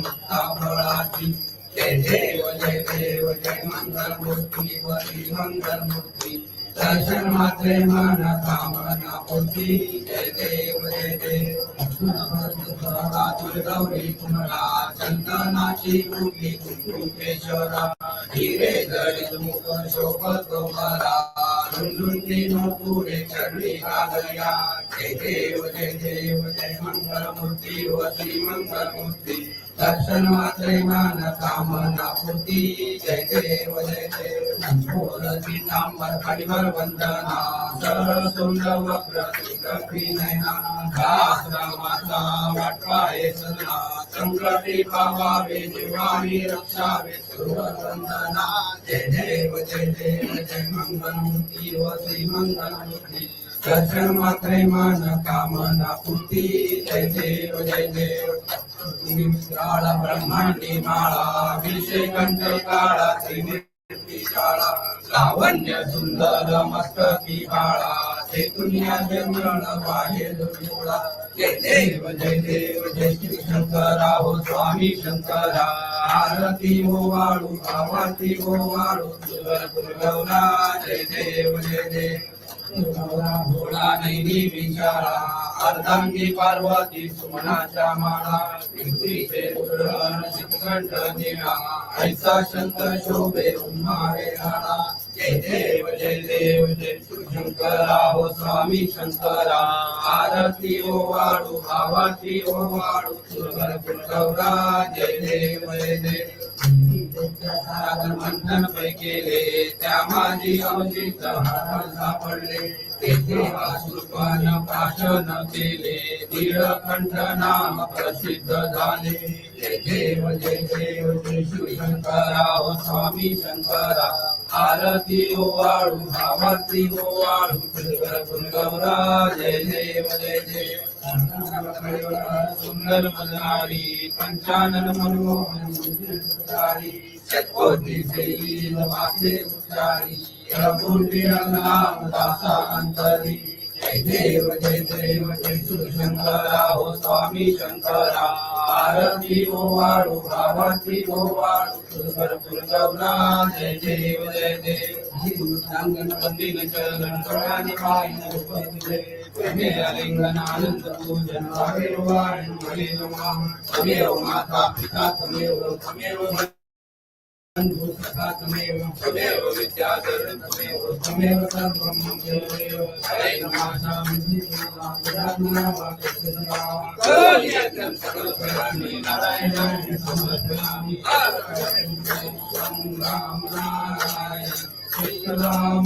मुक्ता जय देव जय देव जय मंगल मूर्ती वरी मंगल मूर्ती दर्शन मात्रे मन कामना पूर्ती जय देव जय देव गौरी कुमरा चंदनाची कुंडी कुंकुमेश्वरा हिरे जडित मुख शोभत बरा रुंदुंदी पुरे चढली कागया जय देव जय देव जय मंगल मूर्ती वती मंगल मूर्ती दर्शन मात्रे मान कामना पूर्ती। जय देव जय देव। घोर पीतांबर खडिवर वंदना। सरळ वक्र कपी नयना माता वाटवाये सदना संकटी पावावे जीवानी रक्षावे सुरवर वंदना जय देव जय देव। जय मंगलमूर्ती व श्री मंगलमूर्ती। दर्शन मात्रे मन कामना पूर्ती। जय देव जय देव। विशाळ ब्रह्मांडी माळा विषय कंठ काळा त्रिमूर्ती शाळा लावण्य सुंदर मस्तकी बाळा ते पुण्या जन्मण बाहेर दुर्योळा जय देव जय देव जय श्री शंकरा हो स्वामी शंकरा आरती हो वाळू आवाती हो वाळू सुंदर दुर्गवला जय देव जय देव भोळा नैनी विचारा अर्धांगी पार्वती सुमनाच्या माळा पिंपरीचे उरण शिखंड निळा. ऐसा शंत शोभे उन्हाळे राणा. जय देव जय देव जय शंकरा हो स्वामी शंकरा. आरती ओ वाडू भावाती ओ वाडू सुंदर जय देव जय देव. मंथन पै केले त्या माझी अवचित हार पडले. तेथे आसुपान प्राशन केले नीळकंठ नाम प्रसिद्ध झाले. देव जय देव जय शिवशंकरा हो स्वामी शंकरा आरती ओ वाळू भावाती ओ वाळू गौरा जय देव जय देव. सुंदर मजनारी पंचानन मनोहर सुंदरी शतकोटी शैली वाचे उच्चारी प्रभुंडी नाम दासा अंतरी जय देव जय देव जय शिवशंकरा हो स्वामी शंकरा आरती ओ वाळू भावाती ओ वाळू सुंदर कुलगौरा जय देव जय देव सांगन पंडित चरण कळानी पायन उपदिले प्रेमे आलिंगन आनंद पूजन वावेव वाण वरेव माम त्वमेव माता पिता त्वमेव त्वमेव बंधु सखा त्वमेव त्वमेव विद्याधर त्वमेव त्वमेव सर्वं त्वमेव हरे नमः कलियतं सर्वप्राणि नारायणाय समर्पयामि राम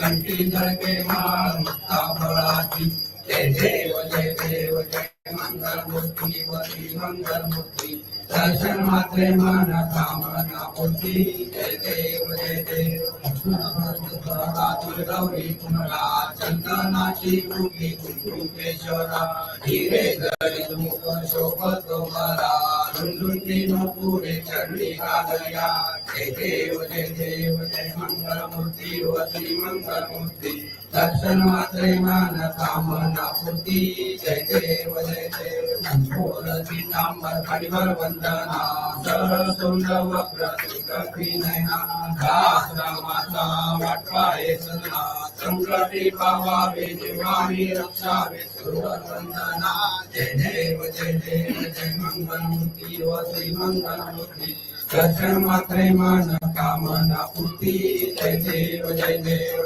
कंठी जय देव जय देव जय मंगल मूर्ती वरी मंगल मूर्ती दर्शन मात्रे मन कामना पूर्ती जय देव जय देव गौरी कुमला चंदनाची कृपी कुंकुमेश्वरा हिरे जरी मुख शोभतो बरा झुंझुंती पुढे चढली कादया जय देव जय देव जय मंगल वती मंगल दर्शन मात्रे मन कामना पूर्ती जय देव जय देव घोर पीतांबर परिवर वंदना सरळ तोंड वक्र कपी नयना दास माता वाटवाये सदना संकटी पावावे जीवानी रक्षावे सुरवर वंदना. जय देव जय देव जय मंगल मूर्ती वसी मात्रे मन कामना पूर्ती जय देव जय देव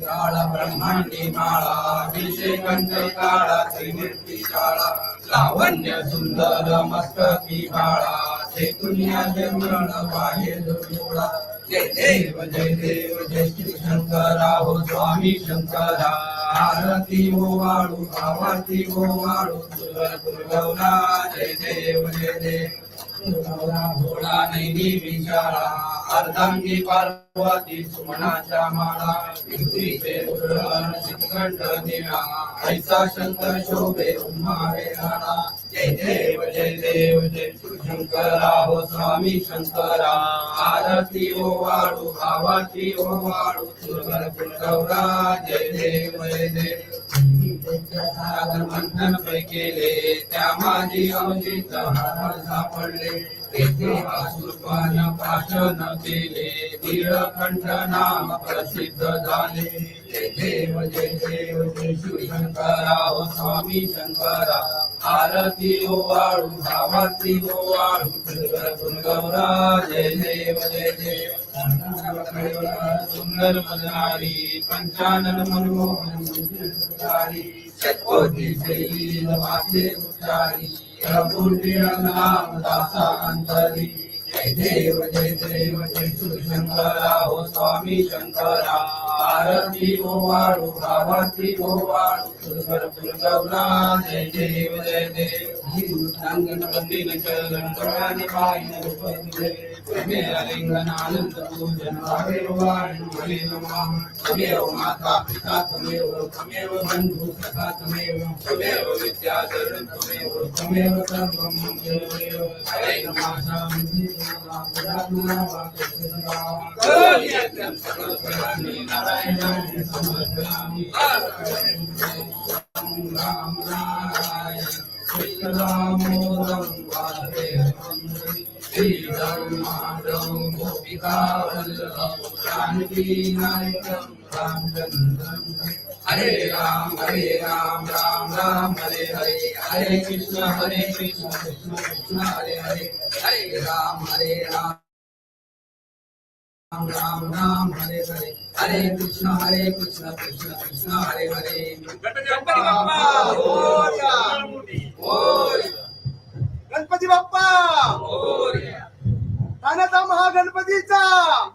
काळा ब्रह्मांडी माळा अभिषेकंठ काळा त्रिमूर्ती शाळा लावण्य सुंदर मस्तकी बाळा चैतन्य जन्मण बाह्य जोडा जय देव जय देव जय श्री शंकरा हो स्वामी शंकरा आरती हो वाळू आवाती हो वाळू दुर्गवला जय देव जय देव भोळा नैनी विचारा अर्धांगी पार्वती सुमनाच्या माळा. युक्तीचे उरण शितकंठ निळा ऐसा शंकर शोभे उन्हाळे राणा. जय देव जय देव जय शंकरा हो स्वामी शंकरा. आरती ओ वाळू भावाची ओ वाळू सुंदर गौरा. जय देव जय देव. मंथन पै केले त्या माझी अवजित हार सापडले तेथे असूपान पाचन केले नीळकंठ नाम प्रसिद्ध झाले. म्हणजे देव जय देव जय श्री शंकराव स्वामी शंकरा आरती ओ वाळू भावाती ओ वाळू सुंदर गौरा जय देव जय देव. सुंदर मजनारी पंचानन मनमोहन सुंदरी शतकोटी शैली वाचे उच्चारी प्रभुर्ती नाम दासा अंतरी जय देव जय देव जय शिवशंकरा हो स्वामी शंकरा आरती ओ वाळू भावाती ओ वाळू सुंदर फुलगौरा जय देव जय देव हिंदुस्तांगण वंदिन चरण कळाने पायन रूपले प्रेमे अलिंगन आनंद पूजन वावे वाणी मले नमः त्वमेव माता पिता त्वमेव त्वमेव बन्धु सखा त्वमेव त्वमेव विद्याधरं त्वमेव त्वमेव सर्वं मम देवदेव हरे नमः शान्ति कलियत्रं सर्वकलानि नारायणानि समर्पयामि राम नारायण श्रीरामोदं वासुदेवं श्रीधर्मादं गोपिकावल्लभं जानकीनायकं रामचन्द्रं हरे राम हरे राम राम राम हरे हरे हरे कृष्ण हरे कृष्ण कृष्ण कृष्ण हरे हरे हरे राम हरे राम राम राम राम हरे हरे हरे कृष्ण हरे कृष्ण कृष्ण कृष्ण हरे हरे गणपती बाप्पा! गणपती बाप्पा मोरया. तानाचा महागणपतीचा!